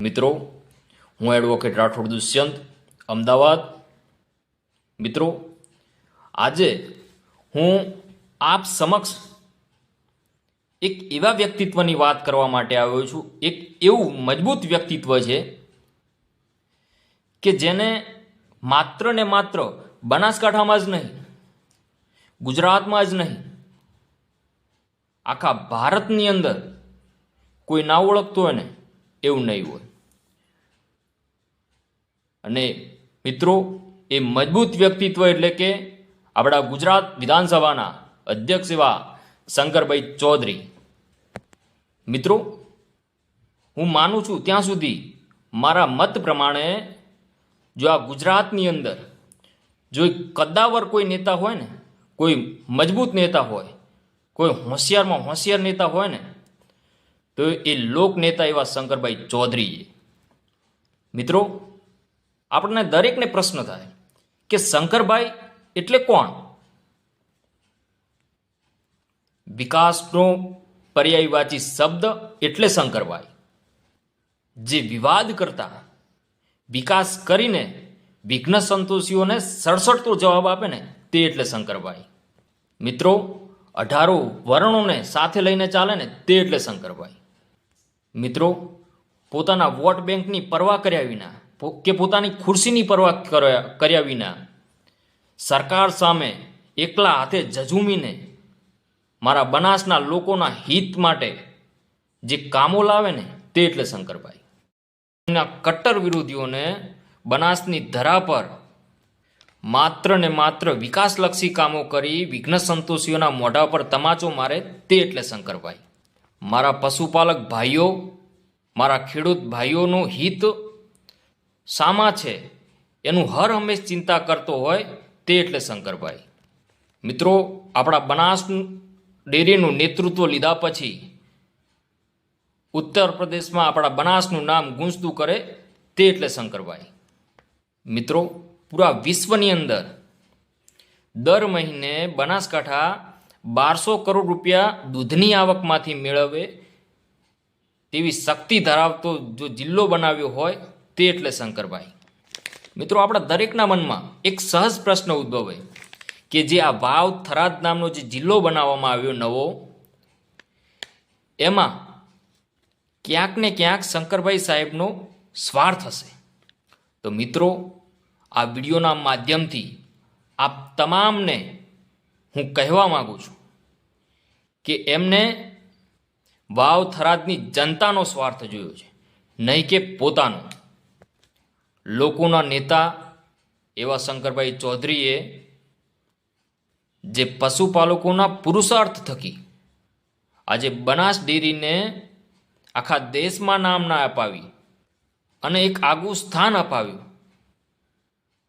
મિત્રો, હું એડવોકેટ રાઠોડ દુષ્યંત, અમદાવાદ. મિત્રો, આજે હું આપ સમક્ષ એક એવા વ્યક્તિત્વની વાત કરવા માટે આવ્યો છું, એક એવું મજબૂત વ્યક્તિત્વ છે કે જેને માત્ર ને માત્ર બનાસકાંઠામાં જ નહીં, ગુજરાતમાં જ નહીં, આખા ભારતની અંદર કોઈ ના ઓળખતું હોય ને, એવું નહીં હોય. અને મિત્રો, એ મજબૂત વ્યક્તિત્વ એટલે કે આપણા ગુજરાત વિધાનસભાના અધ્યક્ષ એવા શંકરભાઈ ચૌધરી. મિત્રો, હું માનું છું ત્યાં સુધી મારા મત પ્રમાણે જો આ ગુજરાતની અંદર જો કદાવર કોઈ નેતા હોય ને, કોઈ મજબૂત નેતા હોય, કોઈ હોશિયારમાં હોશિયાર નેતા હોય ને, તો એ લોક નેતા એવા શંકરભાઈ ચૌધરી મિત્રો આપણને દરેકને પ્રશ્ન થાય કે શંકરભાઈ એટલે કોણ? વિકાસનો પર્યાયવાચી શબ્દ એટલે શંકરભાઈ. જે વિવાદ કરતા, વિકાસ કરીને વિઘ્ન સંતોષીઓને સડસડતો જવાબ આપે ને, તે એટલે શંકરભાઈ. મિત્રો, અઢારો વર્ણોને સાથે લઈને ચાલે ને, તે એટલે શંકરભાઈ. મિત્રો, પોતાના વોટ બેંકની પરવા કર્યા વિના કે પોતાની ખુરશીની પરવા કર્યા વિના સરકાર સામે એકલા હાથે ઝઝૂમીને મારા બનાસના લોકોના હિત માટે જે કામો લાવે ને તે એટલે શંકરભાઈ. એમના કટ્ટર વિરોધીઓને બનાસની ધરા પર માત્ર ને માત્ર વિકાસલક્ષી કામો કરી વિઘ્ન સંતોષીઓના મોઢા પર તમાચો મારે તે એટલે શંકરભાઈ. મારા પશુપાલક ભાઈઓ, મારા ખેડૂત ભાઈઓનું હિત સામા છે? એનું હર હંમેશ ચિંતા કરતો હોય તે એટલે શંકરભાઈ. મિત્રો, આપણા બનાસ ડેરીનું નેતૃત્વ લીધા પછી ઉત્તર પ્રદેશમાં આપણા બનાસનું નામ ગુંજતું કરે તે એટલે શંકરભાઈ. મિત્રો, પૂરા વિશ્વની અંદર દર મહિને બનાસકાંઠા બારસો કરોડ રૂપિયા દૂધની આવકમાંથી મેળવે તેવી શક્તિ ધરાવતો જો જિલ્લો બનાવ્યો હોય તે એટલે શંકરભાઈ. મિત્રો, આપણા દરેકના મનમાં એક સહજ પ્રશ્ન ઉદ્ભવે કે જે આ વાવ થરાદ નામનો જે જિલ્લો બનાવવામાં આવ્યો નવો, એમાં ક્યાંક ને ક્યાંક શંકરભાઈ સાહેબનો સ્વાર્થ હશે. તો મિત્રો, આ વિડીયોના માધ્યમથી આપ તમામને હું કહેવા માગું છું કે એમને વાવ થરાદની જનતાનો સ્વાર્થ જોયો છે, નહીં કે પોતાનો. લોકોના નેતા એવા શંકરભાઈ ચૌધરીએ જે પશુપાલકોના પુરુષાર્થ થકી આજે બનાસ ડેરીને આખા દેશમાં નામના અપાવી અને એક આગવું સ્થાન અપાવ્યું.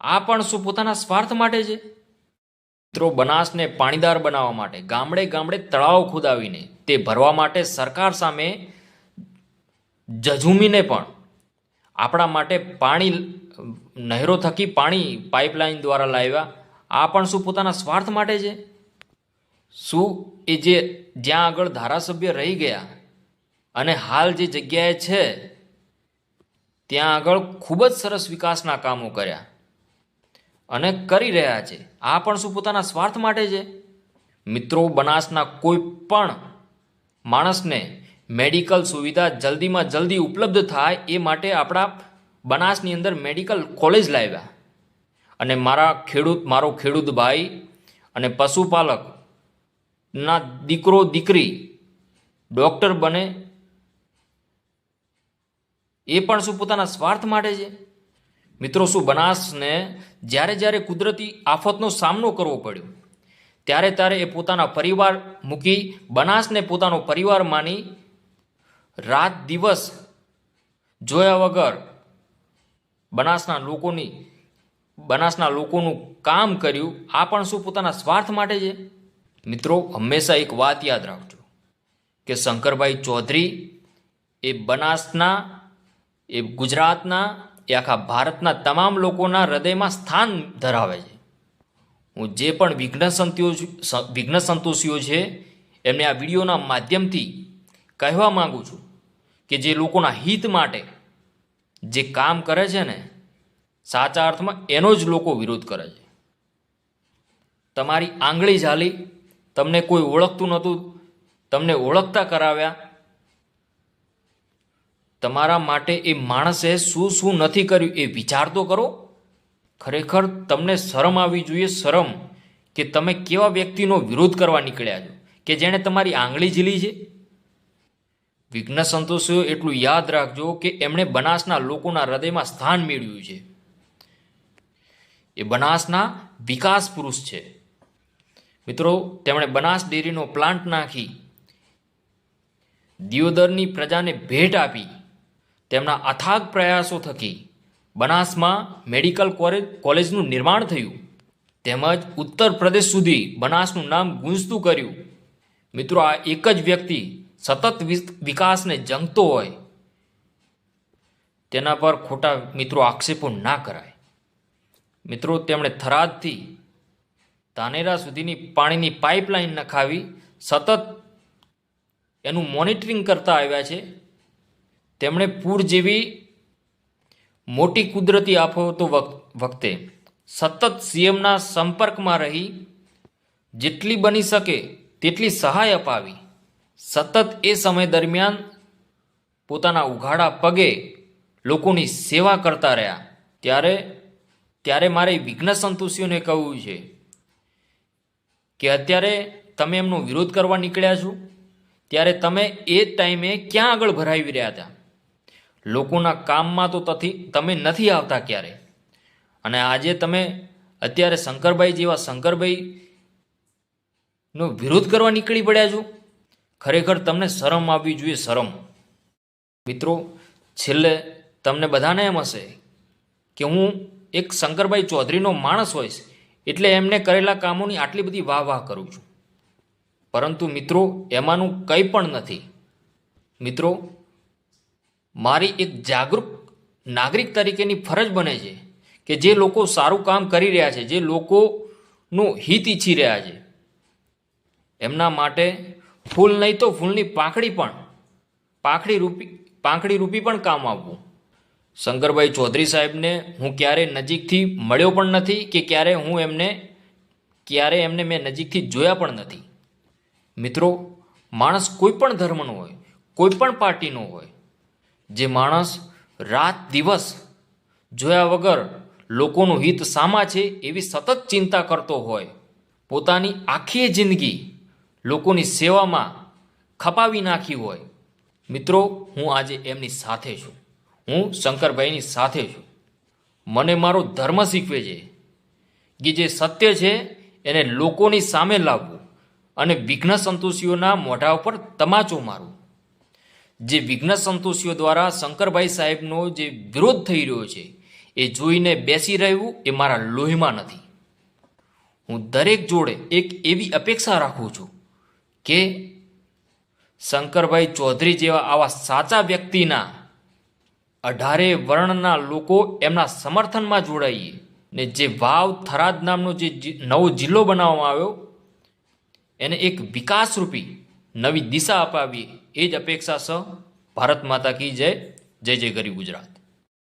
આ પણ શું પોતાના સ્વાર્થ માટે છે? મિત્રો, બનાસને પાણીદાર બનાવવા માટે, ગામડે ગામડે તળાવ ખોદાવીને તે ભરવા માટે સરકાર સામે જઝુમીને પણ આપણા માટે પાણી નહેરો થકી પાણી પાઇપલાઇન દ્વારા લાવ્યા. આ પણ શું પોતાના સ્વાર્થ માટે છે? શું એ જે જ્યાં આગળ ધારાસભ્ય રહી ગયા અને હાલ જે જગ્યાએ છે, ત્યાં આગળ ખૂબ જ સરસ વિકાસના કામો કર્યા અને કરી રહ્યા છે. આ પણ શું પોતાના સ્વાર્થ માટે છે? મિત્રો, બનાસના કોઈ પણ માણસને મેડિકલ સુવિધા જલ્દીમાં જલ્દી ઉપલબ્ધ થાય એ માટે આપણા બનાસની અંદર મેડિકલ કોલેજ લાવ્યા. અને મારા ખેડૂત, મારો ખેડૂત ભાઈ અને પશુપાલક ના દીકરો, દીકરી ડૉક્ટર બને. એ પણ શું પોતાના સ્વાર્થ માટે છે? મિત્રો, શું બનાસને જ્યારે જ્યારે કુદરતી આફતનો સામનો કરવો પડ્યો, ત્યારે ત્યારે એ પોતાના પરિવાર મૂકી બનાસને પોતાનો પરિવાર માની રાત દિવસ જોયા વગર બનાસના લોકોની, બનાસના લોકોનું કામ કર્યું, આ પણ શું પોતાના સ્વાર્થ માટે છે? મિત્રો, હંમેશા એક વાત યાદ રાખજો કે શંકરભાઈ ચૌધરી એ બનાસના, એ ગુજરાતના, એ આખા ભારતના તમામ લોકોના હૃદયમાં સ્થાન ધરાવે છે. હું જે પણ વિઘ્ન સંતોષ, વિઘ્ન સંતોષીઓ છે, એમને આ વિડીયોના માધ્યમથી કહેવા માગું છું કે જે લોકોના હિત માટે જે કામ કરે છે ને, સાચા અર્થમાં એનો જ લોકો વિરોધ કરે છે. તમારી આંગળી ઝાલી, તમને કોઈ ઓળખતું નહોતું, તમને ઓળખતા કરાવ્યા. તમારા માટે એ માણસે શું શું નથી કર્યું એ વિચાર તો કરો. ખરેખર તમને શરમ આવવી જોઈએ, શરમ કે તમે કેવા વ્યક્તિનો વિરોધ કરવા નીકળ્યા છો? કે જેણે તમારી આંગળી ઝીલી છે? વિઘ્ન સંતોષીઓ એટલું યાદ રાખજો કે એમણે બનાસના લોકોના હૃદયમાં સ્થાન મેળવ્યું છે. એ બનાસના વિકાસ પુરુષ છે. મિત્રો, તેમણે બનાસ ડેરીનો પ્લાન્ટ નાખી, દિયોદરની પ્રજાને ભેટ આપી, તેમના અથાગ પ્રયાસો થકી બનાસમાં મેડિકલ કોલેજ કોલેજનું નિર્માણ થયું. તેમજ ઉત્તર પ્રદેશ સુધી બનાસનું નામ ગુંજતું કર્યું. મિત્રો, આ એક જ વ્યક્તિ સતત વિકાસને જંગતો હોય, તેના પર ખોટા મિત્રો આક્ષેપો ના કરાય. મિત્રો, તેમણે થરાદથી ધાનેરા સુધીની પાણીની પાઇપલાઇન નખાવી સતત એનું મોનિટરિંગ કરતા આવ્યા છે. તેમણે પૂર જેવી મોટી કુદરતી આફતો વખ- વખતે સતત સીએમના સંપર્કમાં રહી, જેટલી બની શકે તેટલી સહાય અપાવી. સતત એ સમય દરમિયાન પોતાના ઉઘાડા પગે લોકોની સેવા કરતા રહ્યા. ત્યારે ત્યારે મારે વિઘ્ન સંતોષીઓને કહ્યું છે કે અત્યારે તમે એમનો વિરોધ કરવા નીકળ્યા છો? ત્યારે તમે એ ટાઈમે ક્યાં આગળ ભરાવી રહ્યા હતા? લોકોના કામમાં તો તથી, તમે નથી આવતા ક્યારે? અને આજે તમે અત્યારે શંકરભાઈ જેવા શંકરભાઈ નો વિરોધ કરવા નીકળી પડ્યા છો? ખરેખર તમને શરમ આવવી જોઈએ, શરમ. મિત્રો, છેલ્લે તમને બધાને એમ હશે કે હું એક શંકરભાઈ ચૌધરીનો માણસ હોઈશ, એટલે એમને કરેલા કામોની આટલી બધી વાહ વાહ કરું છું. પરંતુ મિત્રો, એમાંનું કંઈ પણ નથી. મિત્રો, મારી એક જાગૃત નાગરિક તરીકેની ફરજ બને છે કે જે લોકો સારું કામ કરી રહ્યા છે, જે લોકોનું હિત ઈચ્છી રહ્યા છે. એમના માટે ફૂલ નહીં તો ફૂલની પાંખડી પણ, પાંખડી રૂપી પાંખડી રૂપી પણ કામ આવવું. શંકરભાઈ ચૌધરી સાહેબને હું ક્યારે નજીકથી મળ્યો પણ નથી કે ક્યારે હું એમને, ક્યારે એમને મેં નજીકથી જોયા પણ નથી. મિત્રો, માણસ કોઈ પણ ધર્મનો હોય, કોઈ પણ પાર્ટીનો હોય, જે માણસ રાત દિવસ જોયા વગર લોકોનું હિત સામા છે એવી સતત ચિંતા કરતો હોય, પોતાની આખી જિંદગી લોકોની સેવામાં ખપાવી નાખી હોય. મિત્રો, હું આજે એમની સાથે છું. હું શંકરભાઈની સાથે છું. મને મારો ધર્મ શીખવે છે કે જે સત્ય છે એને લોકોની સામે લાવવું અને વિઘ્ન સંતોષીઓના મોઢા ઉપર તમાચો મારવું. જે વિઘ્ન સંતોષીઓ દ્વારા શંકરભાઈ સાહેબનો જે વિરોધ થઈ રહ્યો છે, એ જોઈને બેસી રહેવું એ મારા લોહીમાં નથી. હું દરેક જોડે એક એવી અપેક્ષા રાખું છું કે શંકરભાઈ ચૌધરી જેવા આવા સાચા વ્યક્તિના અઢારે વર્ણના લોકો એમના સમર્થનમાં જોડાઈએ ને જે વાવ થરાદ નામનો જે નવો જિલ્લો બનાવવામાં આવ્યો, એને એક વિકાસરૂપી નવી દિશા અપાવીએ. એ જ અપેક્ષા સહ ભારત માતા કી જય જય જય ગરી ગુજરાત.